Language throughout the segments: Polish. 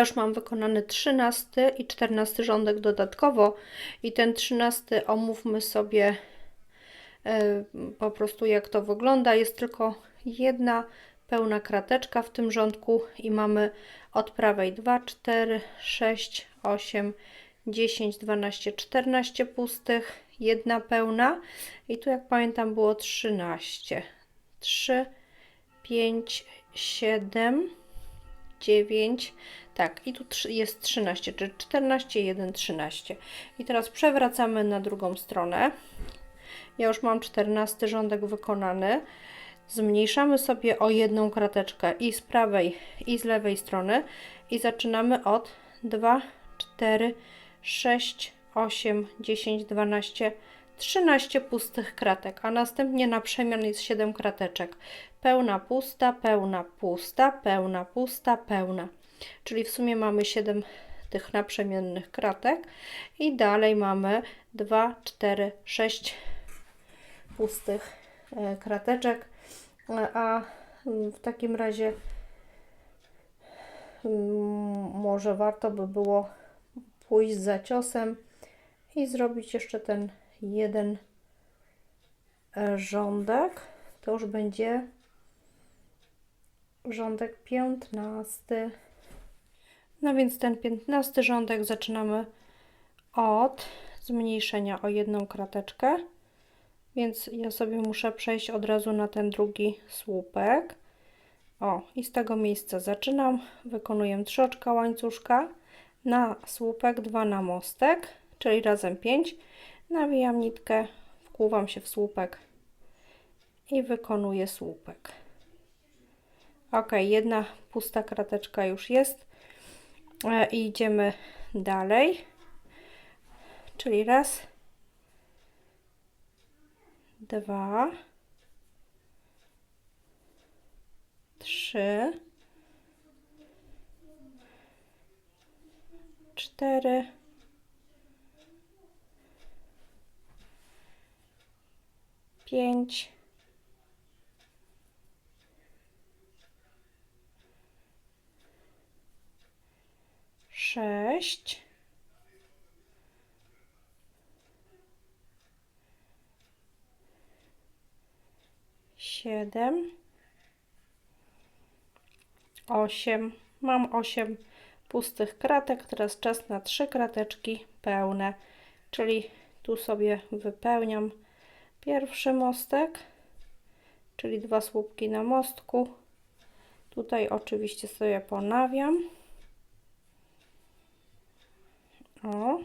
już mam wykonany 13 i 14 rządek dodatkowo i ten 13 omówmy sobie e, po prostu jak to wygląda. Jest tylko jedna pełna krateczka w tym rządku i mamy od prawej 2, 4, 6, 8, 10, 12, 14 pustych, jedna pełna i tu jak pamiętam było 13. 3, 5, 7, 9, tak i tu jest 13, czyli 14, 1, 13. I teraz przewracamy na drugą stronę. Ja już mam 14 rządek wykonany. Zmniejszamy sobie o jedną krateczkę i z prawej i z lewej strony i zaczynamy od 2, 4, 6, 8, 10, 12, 13 pustych kratek, a następnie na przemian jest 7 krateczek. Pełna, pusta, pełna, pusta, pełna, pusta, pełna. Czyli w sumie mamy 7 tych naprzemiennych kratek i dalej mamy 2, 4, 6 pustych e, krateczek, E, a mm, w takim razie mm, może warto by było pójść za ciosem i zrobić jeszcze ten jeden e, rządek. To już będzie rządek 15. No więc ten 15 rządek zaczynamy od zmniejszenia o jedną krateczkę. Więc ja sobie muszę przejść od razu na ten drugi słupek. O, i z tego miejsca zaczynam. Wykonuję 3 oczka łańcuszka na słupek, 2 na mostek, czyli razem 5. Nawijam nitkę, wkłuwam się w słupek i wykonuję słupek. Ok, jedna pusta krateczka już jest. E, I idziemy dalej. Czyli raz, dwa, trzy, cztery, pięć, sześć, siedem, osiem. Mam osiem pustych kratek. Teraz czas na trzy krateczki pełne, czyli tu sobie wypełniam pierwszy mostek, czyli dwa słupki na mostku. Tutaj oczywiście sobie ponawiam. O.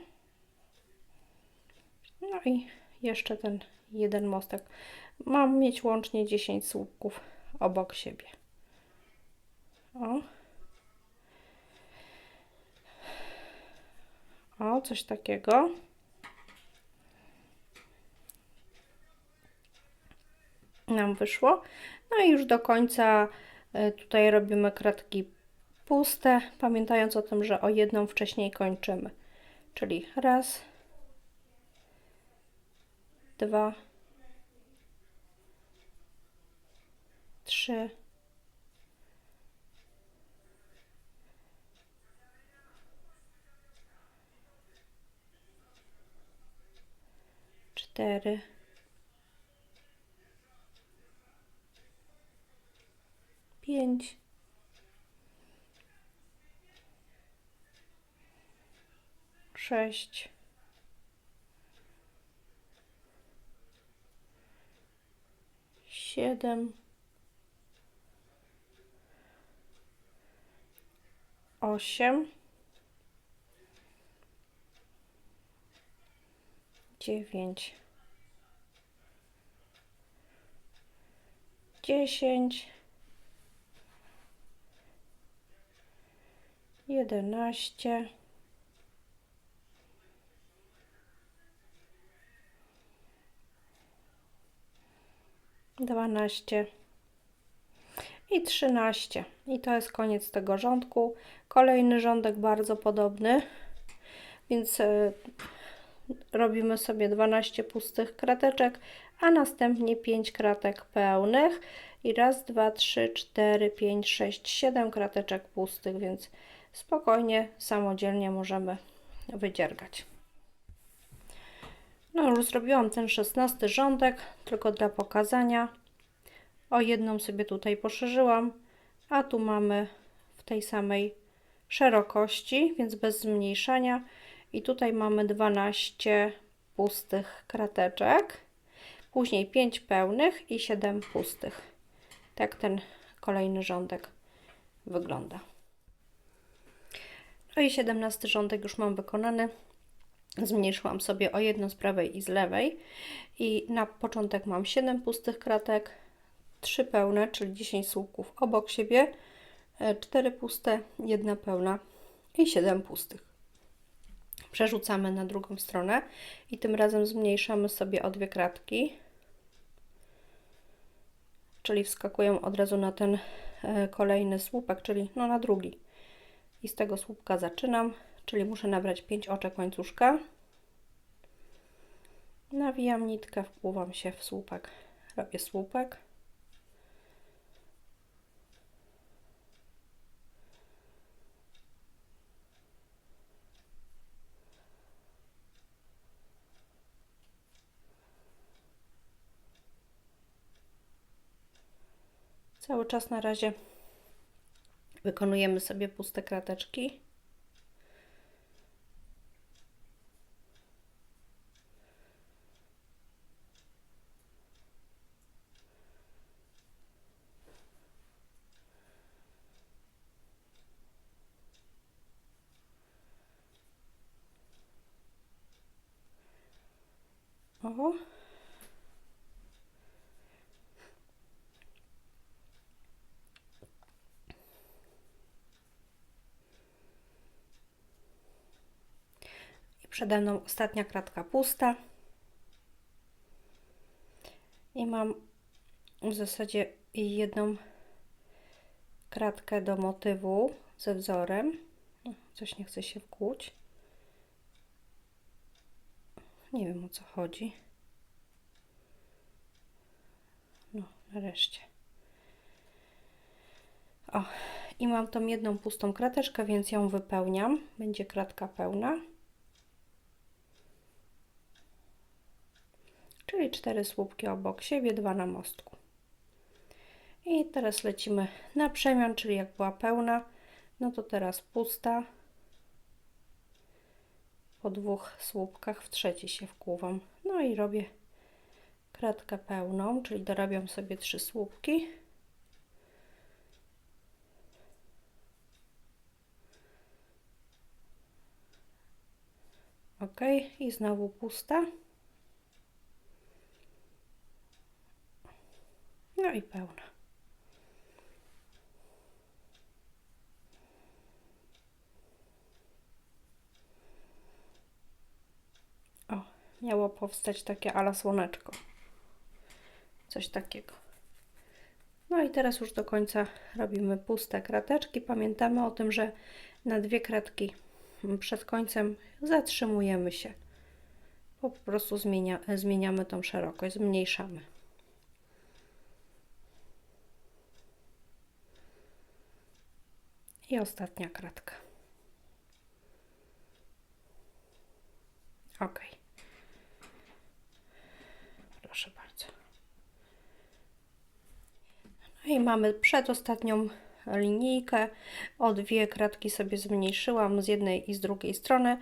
No i jeszcze ten jeden mostek. Mam mieć łącznie 10 słupków obok siebie. O. O, coś takiego. Nam wyszło. No i już do końca y, tutaj robimy kratki puste, pamiętając o tym, że o jedną wcześniej kończymy. Czyli raz, dwa, trzy, cztery, pięć, sześć, siedem, osiem, dziewięć, dziesięć, jedenaście, dwanaście i 13. I to jest koniec tego rządku. Kolejny rządek bardzo podobny, więc e, robimy sobie 12 pustych krateczek, a następnie 5 kratek pełnych i raz, dwa, trzy, cztery, pięć, sześć, siedem krateczek pustych, więc spokojnie, samodzielnie możemy wydziergać. No już zrobiłam ten szesnasty rządek, tylko dla pokazania. O jedną sobie tutaj poszerzyłam, a tu mamy w tej samej szerokości, więc bez zmniejszania. I tutaj mamy 12 pustych krateczek, później 5 pełnych i 7 pustych. Tak ten kolejny rządek wygląda. No i 17 rządek już mam wykonany. Zmniejszyłam sobie o jedno z prawej i z lewej. I na początek mam 7 pustych kratek, 3 pełne, czyli 10 słupków obok siebie, 4 puste, 1 pełna i 7 pustych. Przerzucamy na drugą stronę i tym razem zmniejszamy sobie o dwie kratki. Czyli wskakuję od razu na ten e, kolejny słupek, czyli no na drugi. I z tego słupka zaczynam, czyli muszę nabrać 5 oczek łańcuszka. Nawijam nitkę, wpływam się w słupek. Robię słupek. Cały czas na razie wykonujemy sobie puste krateczki. O. I przede mną ostatnia kratka pusta. I mam w zasadzie jedną kratkę do motywu ze wzorem. Coś nie chce się wkłuć. Nie wiem o co chodzi. No, nareszcie. O, i mam tą jedną pustą krateczkę, więc ją wypełniam. Będzie kratka pełna. Czyli cztery słupki obok siebie, dwa na mostku. I teraz lecimy na przemian, czyli jak była pełna, no to teraz pusta po dwóch słupkach w trzeci się wkłuwam. No i robię kratkę pełną, czyli dorabiam sobie trzy słupki. Ok, i znowu pusta. No i pełna. Miało powstać takie ala słoneczko. Coś takiego. No i teraz już do końca robimy puste krateczki. Pamiętamy o tym, że na dwie kratki przed końcem zatrzymujemy się. Po prostu zmienia, zmieniamy tą szerokość, zmniejszamy. I ostatnia kratka. Ok. Proszę bardzo. No i mamy przedostatnią linijkę. O dwie kratki sobie zmniejszyłam z jednej i z drugiej strony.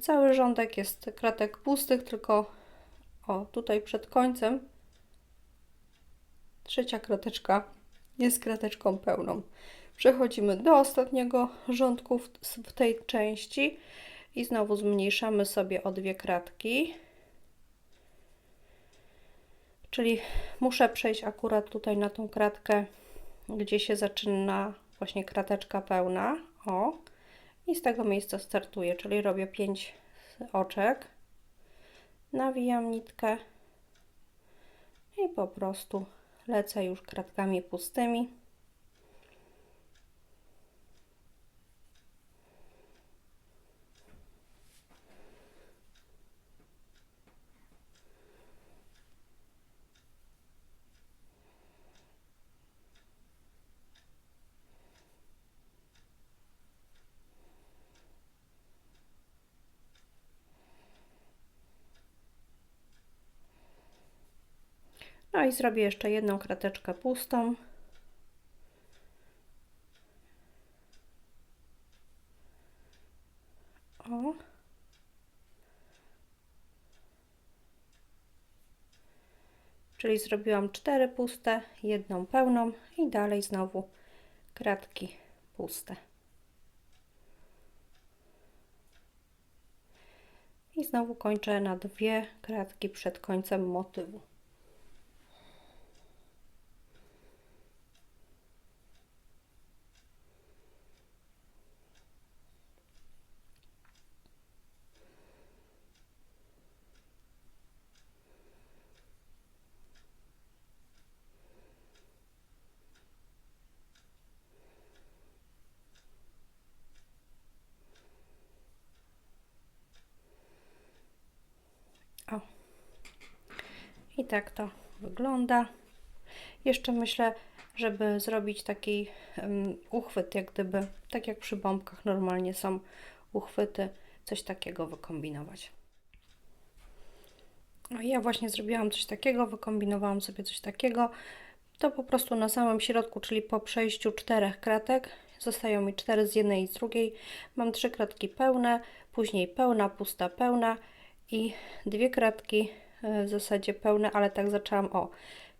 Cały rządek jest kratek pustych, tylko o tutaj przed końcem trzecia krateczka jest krateczką pełną. Przechodzimy do ostatniego rządku w, w tej części i znowu zmniejszamy sobie o dwie kratki. Czyli muszę przejść akurat tutaj na tą kratkę, gdzie się zaczyna właśnie krateczka pełna. O. I z tego miejsca startuję, czyli robię 5 oczek. Nawijam nitkę i po prostu lecę już kratkami pustymi. No i zrobię jeszcze jedną krateczkę pustą. O. Czyli zrobiłam cztery puste, jedną pełną i dalej znowu kratki puste. I znowu kończę na dwie kratki przed końcem motywu. O. I tak to wygląda. Jeszcze myślę, żeby zrobić taki um, uchwyt, jak gdyby, tak jak przy bombkach normalnie są uchwyty, coś takiego wykombinować. No ja właśnie zrobiłam coś takiego, wykombinowałam sobie coś takiego. To po prostu na samym środku, czyli po przejściu czterech kratek, zostają mi cztery z jednej i z drugiej. Mam trzy kratki pełne, później pełna, pusta, pełna i dwie kratki e, w zasadzie pełne, ale tak zaczęłam o.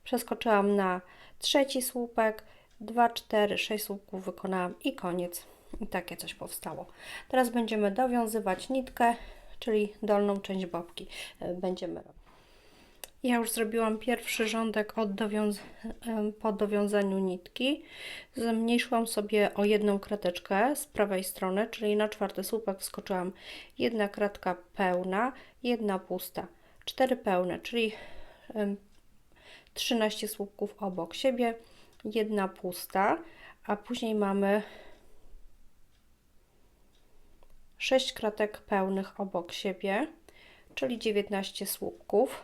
Przeskoczyłam na trzeci słupek, 2, 4, 6 słupków wykonałam i koniec. I takie coś powstało. Teraz będziemy dowiązywać nitkę, czyli dolną część bobki e, będziemy robić. Ja już zrobiłam pierwszy rządek od dowiąz e, po dowiązaniu nitki. Zmniejszyłam sobie o jedną krateczkę z prawej strony, czyli na czwarty słupek wskoczyłam jedna kratka pełna, jedna pusta, cztery pełne, czyli 13 słupków obok siebie, jedna pusta, a później mamy 6 kratek pełnych obok siebie, czyli 19 słupków,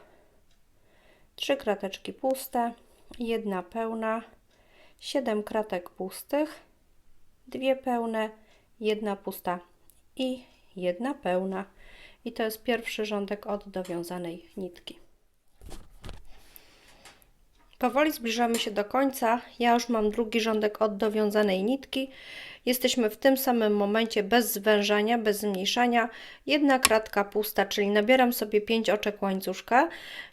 3 krateczki puste, jedna pełna, 7 kratek pustych, dwie pełne, jedna pusta i jedna pełna. I to jest pierwszy rządek od dowiązanej nitki. Powoli zbliżamy się do końca. Ja już mam drugi rządek od dowiązanej nitki. Jesteśmy w tym samym momencie bez zwężania, bez zmniejszania. Jedna kratka pusta, czyli nabieram sobie 5 oczek łańcuszka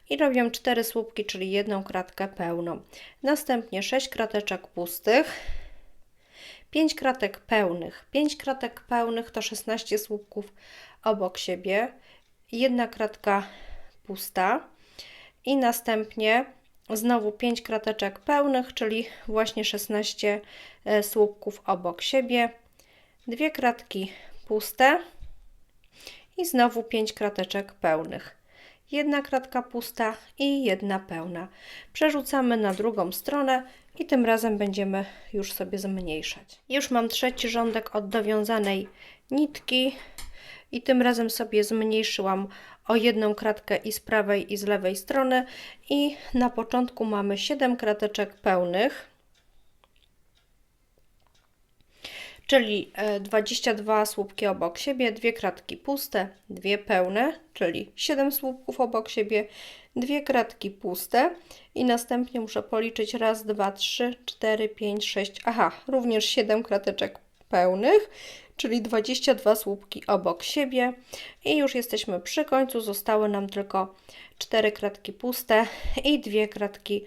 i robię 4 słupki, czyli jedną kratkę pełną. Następnie 6 krateczek pustych. 5 kratek pełnych. 5 kratek pełnych to 16 słupków obok siebie. Jedna kratka pusta i następnie Znowu 5 krateczek pełnych, czyli właśnie 16 e, słupków obok siebie. Dwie kratki puste i znowu 5 krateczek pełnych. Jedna kratka pusta i jedna pełna. Przerzucamy na drugą stronę i tym razem będziemy już sobie zmniejszać. Już mam trzeci rządek od dowiązanej nitki i tym razem sobie zmniejszyłam o jedną kratkę i z prawej i z lewej strony. I na początku mamy 7 krateczek pełnych. Czyli 22 e, słupki obok siebie, dwie kratki puste, dwie pełne, czyli 7 słupków obok siebie, dwie kratki puste. I następnie muszę policzyć raz, dwa, trzy, cztery, pięć, sześć, aha, również 7 krateczek pełnych, czyli 22 słupki obok siebie i już jesteśmy przy końcu, zostały nam tylko 4 kratki puste i dwie kratki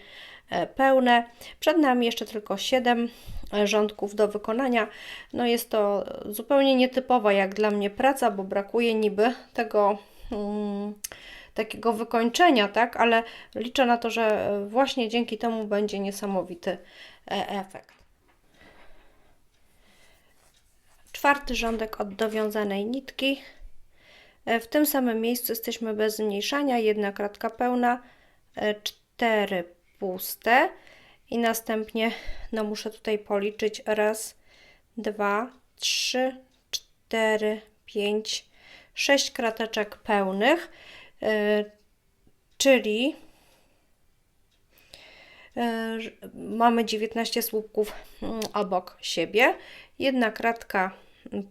e, pełne. Przed nami jeszcze tylko 7 e, rządków do wykonania. No jest to zupełnie nietypowa jak dla mnie praca, bo brakuje niby tego hmm, takiego wykończenia, tak, ale liczę na to, że właśnie dzięki temu będzie niesamowity e, efekt. Czwarty rządek od dowiązanej nitki. E, w tym samym miejscu jesteśmy bez zmniejszania, jedna kratka pełna, e, cztery puste. I następnie no muszę tutaj policzyć raz, dwa, trzy, cztery, pięć, sześć krateczek pełnych, e, czyli mamy 19 słupków mm, obok siebie, jedna kratka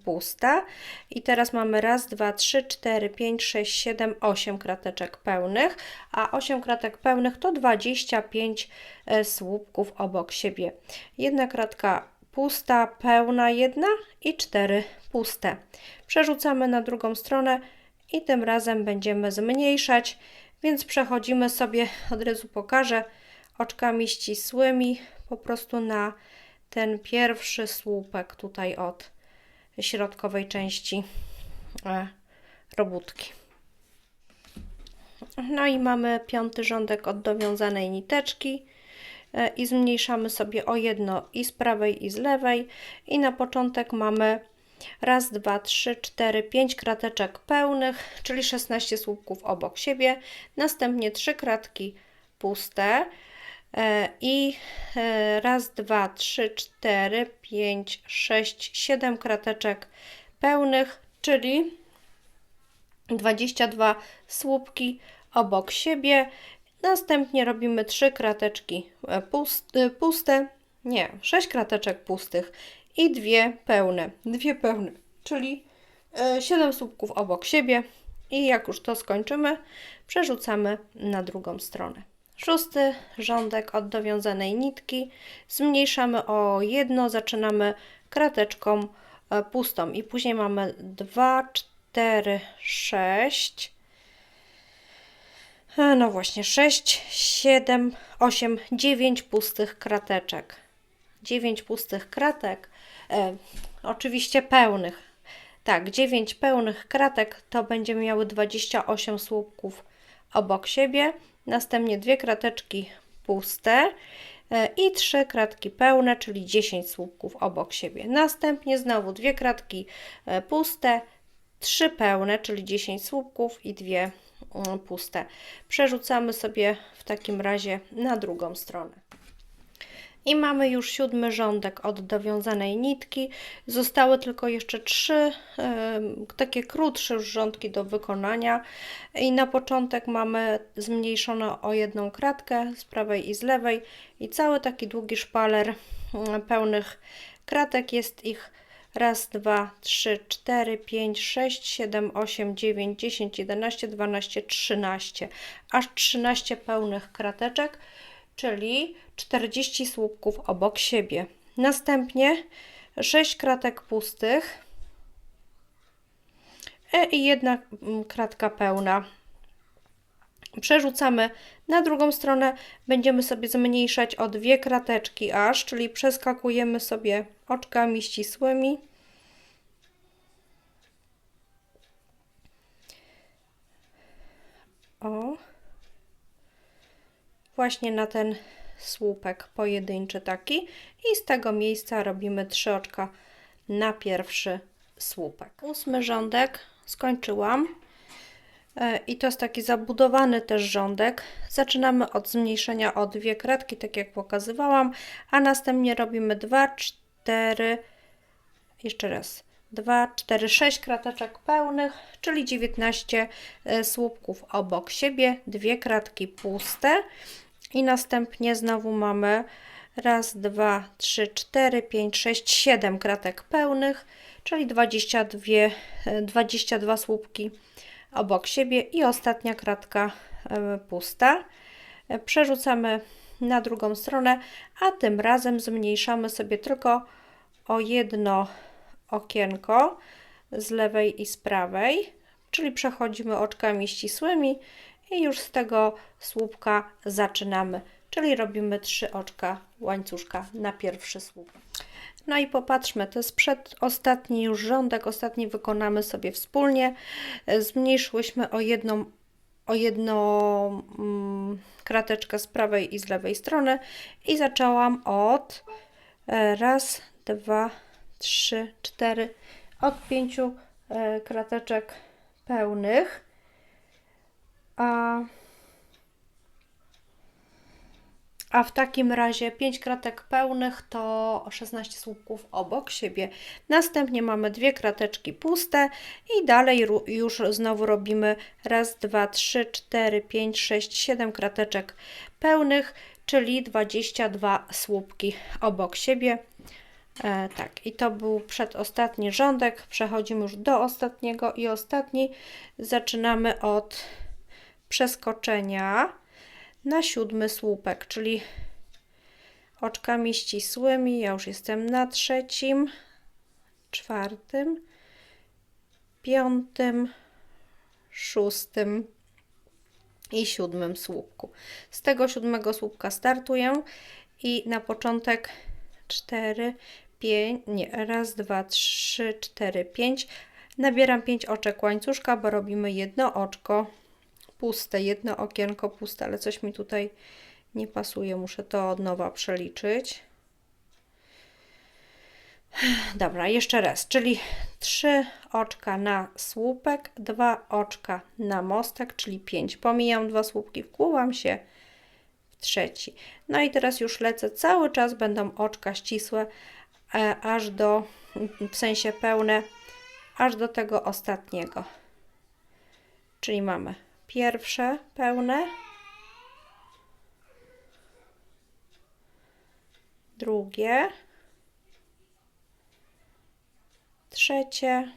pusta. I teraz mamy raz, dwa, trzy, cztery, pięć, sześć, siedem, osiem krateczek pełnych, a 8 kratek pełnych to 25 e, słupków obok siebie. Jedna kratka pusta, pełna jedna i cztery puste. Przerzucamy na drugą stronę i tym razem będziemy zmniejszać, więc przechodzimy sobie, od razu pokażę, oczkami ścisłymi po prostu na ten pierwszy słupek tutaj od środkowej części e, robótki. No i mamy piąty rządek od dowiązanej niteczki e, i zmniejszamy sobie o jedno i z prawej i z lewej i na początek mamy raz, dwa, trzy, cztery, pięć krateczek pełnych, czyli 16 słupków obok siebie, następnie trzy kratki puste i e, raz, dwa, trzy, cztery, pięć, sześć, siedem krateczek pełnych, czyli 22 słupki obok siebie. Następnie robimy 3 krateczki e, puste, puste, nie, 6 krateczek pustych i dwie pełne, dwie pełne, czyli 7 słupków obok siebie. I jak już to skończymy, przerzucamy na drugą stronę. Szósty rządek od dowiązanej nitki zmniejszamy o jedno, zaczynamy krateczką e, pustą i później mamy 2, 4, 6. No właśnie, 6, 7, 8, 9 pustych krateczek. 9 pustych kratek, e, oczywiście pełnych. Tak, 9 pełnych kratek to będziemy miały 28 słupków obok siebie. Następnie dwie krateczki puste e, i trzy kratki pełne, czyli 10 słupków obok siebie. Następnie znowu dwie kratki e, puste, trzy pełne, czyli 10 słupków i dwie mm, puste. Przerzucamy sobie w takim razie na drugą stronę. I mamy już siódmy rządek od dowiązanej nitki. Zostały tylko jeszcze trzy takie krótsze już rządki do wykonania. I na początek mamy zmniejszone o jedną kratkę z prawej i z lewej i cały taki długi szpaler mm, pełnych kratek. Jest ich raz, dwa, trzy, cztery, pięć, sześć, siedem, osiem, dziewięć, dziesięć, jedenaście, dwanaście, trzynaście. Aż trzynaście pełnych krateczek czyli 40 słupków obok siebie. Następnie 6 kratek pustych e, i jedna mm, kratka pełna. Przerzucamy na drugą stronę, będziemy sobie zmniejszać o dwie krateczki aż, czyli przeskakujemy sobie oczkami ścisłymi. O właśnie na ten słupek pojedynczy taki i z tego miejsca robimy trzy oczka na pierwszy słupek. Ósmy rządek skończyłam e, i to jest taki zabudowany też rządek. Zaczynamy od zmniejszenia o dwie kratki, tak jak pokazywałam, a następnie robimy 2, 4, jeszcze raz, 2, 4, 6 krateczek pełnych, czyli 19 e, słupków obok siebie, dwie kratki puste i następnie znowu mamy raz, dwa, trzy, cztery, pięć, sześć, siedem kratek pełnych, czyli 22, 22 e, słupki obok siebie i ostatnia kratka e, pusta. E, przerzucamy na drugą stronę, a tym razem zmniejszamy sobie tylko o jedno okienko z lewej i z prawej, czyli przechodzimy oczkami ścisłymi i już z tego słupka zaczynamy, czyli robimy trzy oczka łańcuszka na pierwszy słup. No i popatrzmy, to jest przedostatni już rządek, ostatni wykonamy sobie wspólnie. Zmniejszyłyśmy o jedną, o jedną mm, krateczkę z prawej i z lewej strony i zaczęłam od e, raz, dwa, trzy, cztery, od pięciu e, krateczek pełnych a, a w takim razie 5 kratek pełnych to 16 słupków obok siebie. Następnie mamy dwie krateczki puste i dalej już znowu robimy raz, dwa, trzy, cztery, pięć, sześć, siedem krateczek pełnych, czyli 22 słupki obok siebie. E, tak, i to był przedostatni rządek. Przechodzimy już do ostatniego i ostatni. Zaczynamy od przeskoczenia na siódmy słupek, czyli oczkami ścisłymi. Ja już jestem na trzecim, czwartym, piątym, szóstym i siódmym słupku. Z tego siódmego słupka startuję i na początek 4, 5, nie, raz, dwa, trzy, cztery, pięć. Nabieram 5 oczek łańcuszka, bo robimy jedno oczko puste, jedno okienko puste, ale coś mi tutaj nie pasuje, muszę to od nowa przeliczyć. Dobra, jeszcze raz, czyli trzy oczka na słupek, dwa oczka na mostek, czyli pięć. Pomijam dwa słupki, wkłuwam się w trzeci. No i teraz już lecę, cały czas będą oczka ścisłe, e, aż do, w sensie pełne, aż do tego ostatniego. Czyli mamy pierwsze pełne, drugie, trzecie,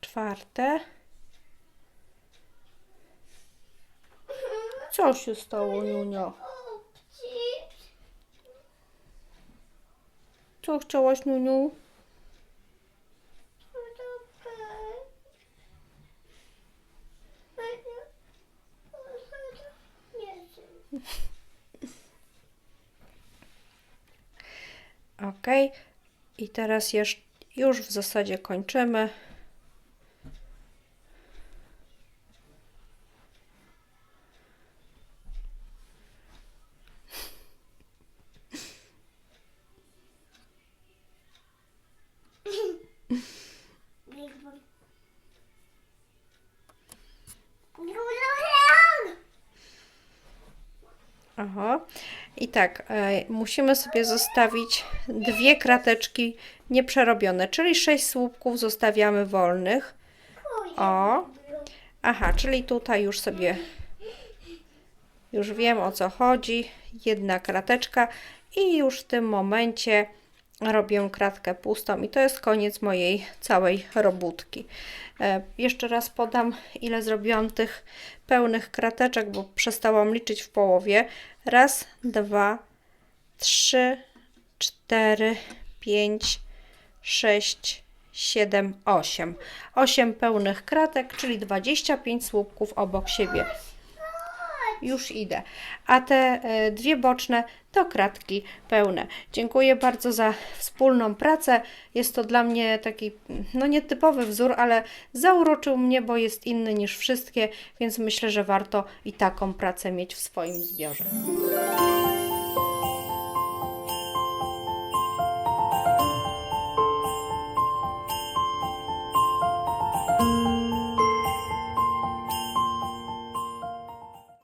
czwarte. Co się stało, Nunio? Co chciałaś, Nuniu? Ok. I teraz jeszcze, już w zasadzie kończymy. Aha. I tak, e, musimy sobie zostawić dwie krateczki nieprzerobione, czyli sześć słupków zostawiamy wolnych. O. Aha, czyli tutaj już sobie już wiem o co chodzi. Jedna krateczka i już w tym momencie robię kratkę pustą i to jest koniec mojej całej robótki. E, jeszcze raz podam ile zrobiłam tych pełnych krateczek, bo przestałam liczyć w połowie. Raz, dwa, trzy, cztery, pięć, sześć, siedem, osiem. Osiem pełnych kratek, czyli 25 słupków obok siebie już idę. A te e, dwie boczne to kratki pełne. Dziękuję bardzo za wspólną pracę. Jest to dla mnie taki, no nietypowy wzór, ale zauroczył mnie, bo jest inny niż wszystkie, więc myślę, że warto i taką pracę mieć w swoim zbiorze.